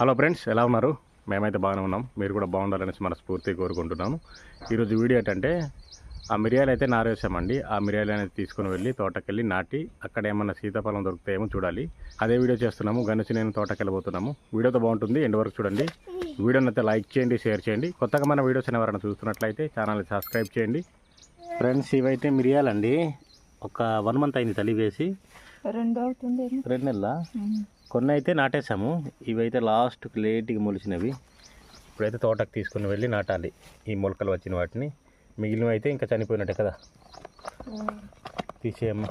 Hello friends ఎలా ఉన్నారు? మేమైతే బాగానే ఉన్నాం. మీరు కూడా బాగుండాలనేసి మనస్ఫూర్తిగా కోరుకుంటున్నాను ఈరోజు వీడియో ఏంటంటే ఆ మిరియాలు అయితే నారేసామండి. ఆ మిరియాలు అనేది తీసుకుని వెళ్ళి తోటకెళ్ళి నాటి అక్కడ ఏమన్నా సీతాఫలం దొరుకుతాయేమో చూడాలి. అదే వీడియో చేస్తున్నాము. గనుచి నేను తోటకి వెళ్ళబోతున్నాము వీడియోతో బాగుంటుంది. ఎండ్ వరకు చూడండి. వీడియోని అయితే లైక్ చేయండి షేర్ చేయండి. కొత్తగా మన వీడియోస్ ఎవరైనా చూస్తున్నట్లయితే ఛానల్ని సబ్స్క్రైబ్ చేయండి. ఫ్రెండ్స్ ఇవైతే మిరియాలండి. ఒక వన్ మంత్ అయింది తల్లి వేసి రెండు అవుతుంది. రెండు నెలల? కొన్ని అయితే నాటేసాము ఇవైతే లాస్ట్కి లేట్గా మొలిచినవి. ఇప్పుడైతే తోటకు తీసుకుని వెళ్ళి నాటాలి. ఈ మొలకలు వచ్చిన వాటిని. మిగిలినవి అయితే ఇంకా చనిపోయినట్టే కదా. తీసేయమ్మా.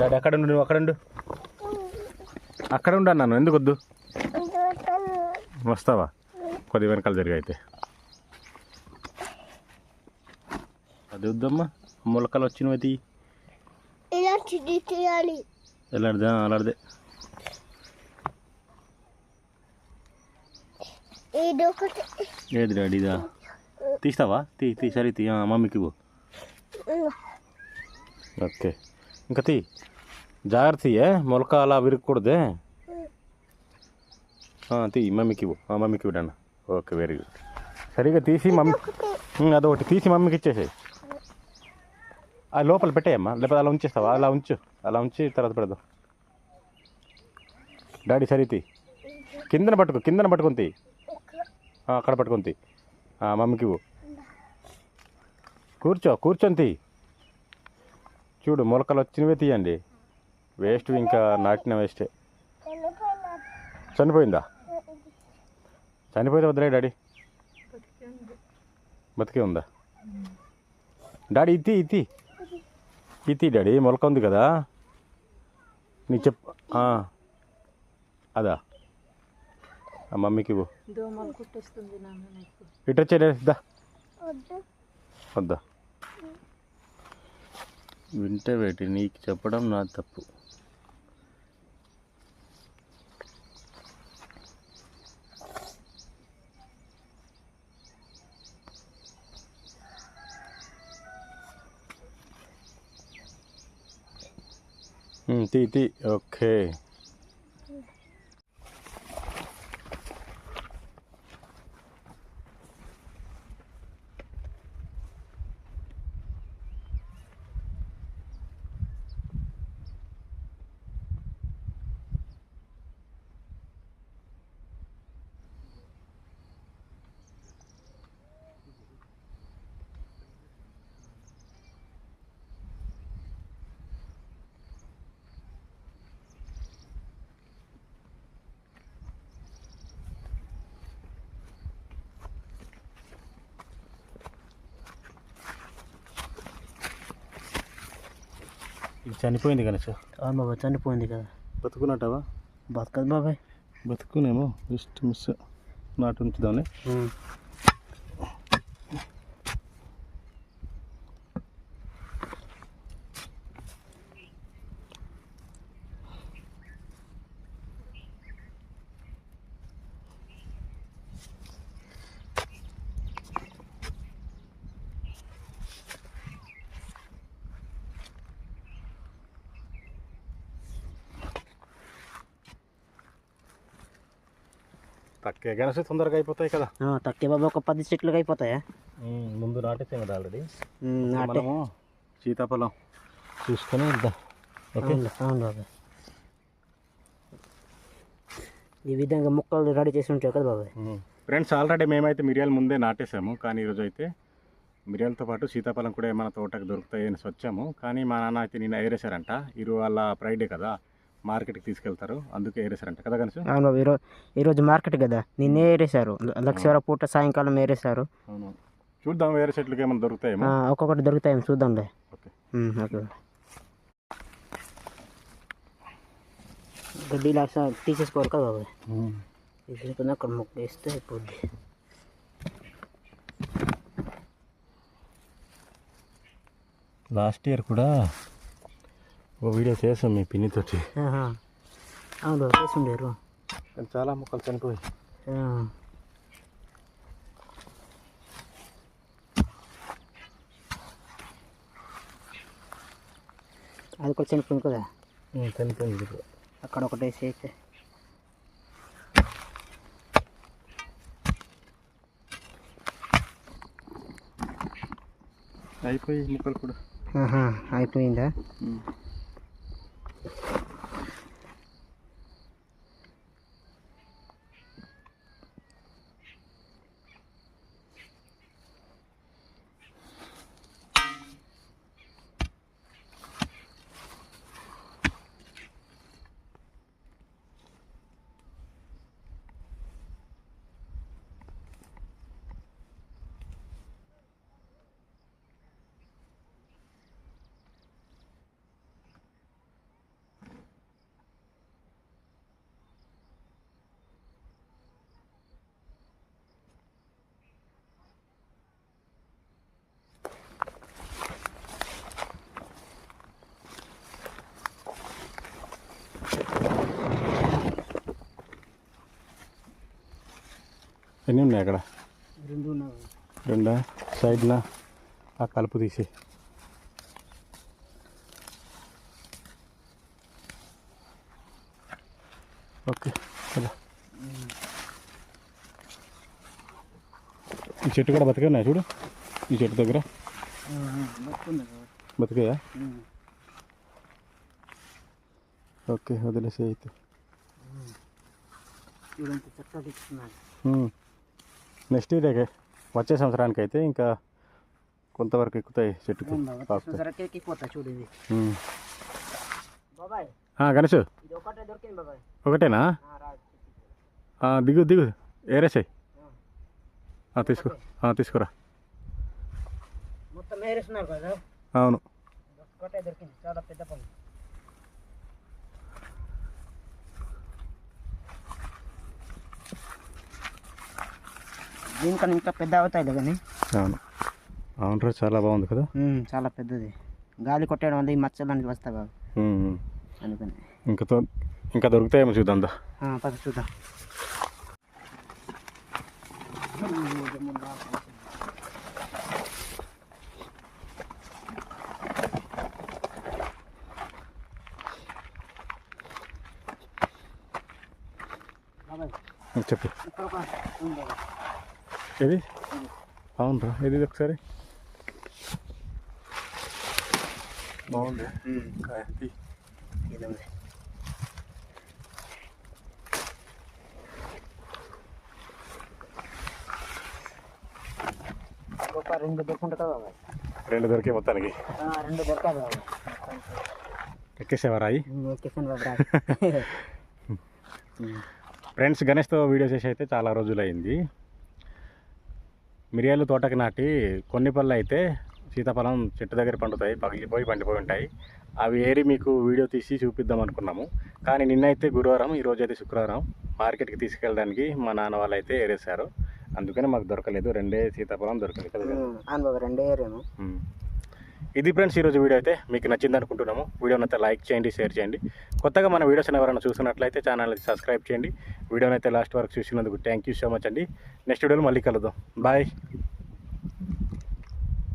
డాడీ అక్కడ ఉండు నువ్వు అక్కడ ఉండు అక్కడ ఉండు అన్నాను. ఎందుకు వద్దు వస్తావా? కొద్ది వెనకాల జరిగి అయితే. అది వద్దమ్మా. మొలకలు వచ్చినవి తీయాలి. ఇలా చిడి చేయాలి ఎలాడిదా అలాడిదే ఇది ఒకటి ఏది డాడీ ఇదా తీస్తావా తీ తీ సరే తీ ఆ, మమ్మీకి ఇవ్వు ఓకే ఇంకా తీ జాగ్రత్త తీయే మొలక అలా విరగకూడదే ఆ, తీ మమ్మీకి ఇవ్వు ఆ, మమ్మీకి ఇవ్వడన్న ఓకే వెరీ గుడ్ సరిగా తీసి మమ్మీ ఉమ్, అదొకటి తీసి మమ్మీకి ఇచ్చేసాయి ఆ లోపల పెట్టేయమ్మా. లేకపోతే అలా ఉంచేస్తావా? అలా ఉంచు. అలా ఉంచి తర్వాత పెడదాం. డాడీ సరే కిందన పట్టుకో కిందన పట్టుకుంది అక్కడ పట్టుకుంది మమ్మీకి కూర్చో కూర్చొని చూడు మొలకలు వచ్చినవే తీయండి. వేస్ట్ ఇంకా నాటిన వేస్టే. చనిపోయిందా? చనిపోతే వద్దులే డాడీ. బతికే ఉందా? డాడీ ఇతి ఇతి ఇతి డాడీ మొలక ఉంది కదా? నీకు చెప్ అదా? ఆ మమ్మీకి ఇవ్వు. దోమలు కుట్టేస్తుంది నాన్న నాకు. ఇటు వచ్చే దా. వద్దా. వింటే వేటి నీకు చెప్పడం నా తప్పు. 嗯弟弟 ok ఇది చనిపోయింది గణేష్ అవును బాబాయ్ చనిపోయింది కదా. బతుకున్నట్టవా? బతకదు బాబాయ్. బతుకునేమో జస్ట్ మిస్. నాటు ఉంచుదామని తక్కువ గణేష్ తొందరగా అయిపోతాయి కదా. తక్కే బాబాయ్ ఒక పది చెట్లుగా అయిపోతాయా? ముందు నాటేసాం కదా ఆల్రెడీ మనము సీతాఫలం చూసుకొని వెళ్దాం ఓకే? అవును ఈ విధంగా ముక్కలు రెడీ చేసి ఉంటాయి కదా బాబాయ్ ఫ్రెండ్స్ ఆల్రెడీ మేమైతే మిరియాలు ముందే నాటేసాము కానీ ఈరోజు అయితే మిరియాలతో పాటు సీతాఫలం కూడా ఏమైనా తోటకు దొరుకుతాయని వచ్చాము. కానీ మా నాన్న అయితే నిన్న ఏరేశారంట ఈరోజు వాళ్ళ ఫ్రైడే కదా. మార్కెట్కి తీసుకెళ్తారు. అందుకే ఏరేశారంట కదా కనీసం అవును ఈరోజు ఈరోజు మార్కెట్ కదా. నిన్నే ఏరేశారు. లక్షవర పూట సాయంకాలం ఏరేశారు. అవును. చూద్దాం వేరే చెట్లకి ఏమైనా దొరుకుతాయేమో. ఒక్కొక్కటి దొరుకుతాయి చూద్దాంలే ఓకే. ఓకే. గడ్డి లాక్స్ తీసేసుకోవాలి కదా బాబాయ్. తీసుకుని అక్కడ ముక్క వేస్తే అయిపోద్ది. లాస్ట్ ఇయర్ కూడా ఓ వీడియో చేసాం మీ పిన్నితోటి. అవును చేసిండారు చాలా మొక్కలు చనిపోయి అది కూడా చనిపోయింది కదా? చనిపోయింది అక్కడ ఒకటి వేసి అయితే అయిపోయి మొక్కలు కూడా. అయిపోయిందా? ఎన్ని ఉన్నాయి అక్కడ? రెండు రెండా? సైడ్న ఆ కలుపు తీసి ఓకే కదా ఈ చెట్టు కూడా బతికే ఉన్నాయి చూడు? ఈ చెట్టు దగ్గర? బతికాయా? ఓకే వదిలేసి అయితే. చక్కగా నెక్స్ట్ ఇయర్ వచ్చే సంవత్సరానికి అయితే ఇంకా కొంతవరకు ఎక్కుతాయి చెట్టుకి ఆ, గణేష్. ఒకటేనా? దిగు దిగు. ఏరేసాయి తీసుకో. తీసుకురా. అవును ఒకటే దొరికింది చాలా పెద్ద పని దీనికన్నా ఇంకా పెద్ద అవుతాయి కానీ అవును. చాలా బాగుంది కదా? చాలా పెద్దది. గాలి కొట్టడం వల్ల ఈ మచ్చలు అనేది వస్తాయి బాబు. అందుకని. ఇంకా ఇంకా దొరుకుతాయేమో చూద్దాం పద చూద్దాం. చెప్పు. ఇక్కడ ఒక ఉంది బాబాయ్. ఏది? అవును రా ఏది ఇది ఒకసారి? బాగుంది. ఇది రెండు దొరుకుంటుంది కదా బాబాయ్. రెండు దొరికే మొత్తానికి. రెండు ఎక్కేసేవా రాయి? ఫ్రెండ్స్ గణేష్తో వీడియో చేసి అయితే చాలా రోజులు అయింది మిరియాలు తోటకి నాటి కొన్ని పళ్ళు అయితే సీతాఫలం చెట్టు దగ్గర పండుతాయి పగిలిపోయి పండిపోయి ఉంటాయి. అవి ఏరి మీకు వీడియో తీసి చూపిద్దాం అనుకున్నాము. కానీ నిన్నైతే గురువారం ఈరోజు అయితే శుక్రవారం మార్కెట్కి తీసుకెళ్ళడానికి మా నాన్న వాళ్ళు అయితే ఏరేశారు. అందుకని మాకు దొరకలేదు రెండే సీతాఫలం దొరకలేదు కదా. రెండే ఏరేను మ్మ్. ఇది ఫ్రెండ్స్ ఈరోజు వీడియో అయితే మీకు నచ్చింది అనుకుంటున్నాము. వీడియోని అయితే లైక్ చేయండి షేర్ చేయండి. కొత్తగా మన వీడియోస్ ఎవరైనా చూసినట్లయితే ఛానల్ని సబ్స్క్రైబ్ చేయండి. వీడియోని అయితే లాస్ట్ వరకు చూసినందుకు థ్యాంక్ యూ సో మచ్ అండి. నెక్స్ట్ వీడియోలో మళ్ళీ కలుద్దాం. బాయ్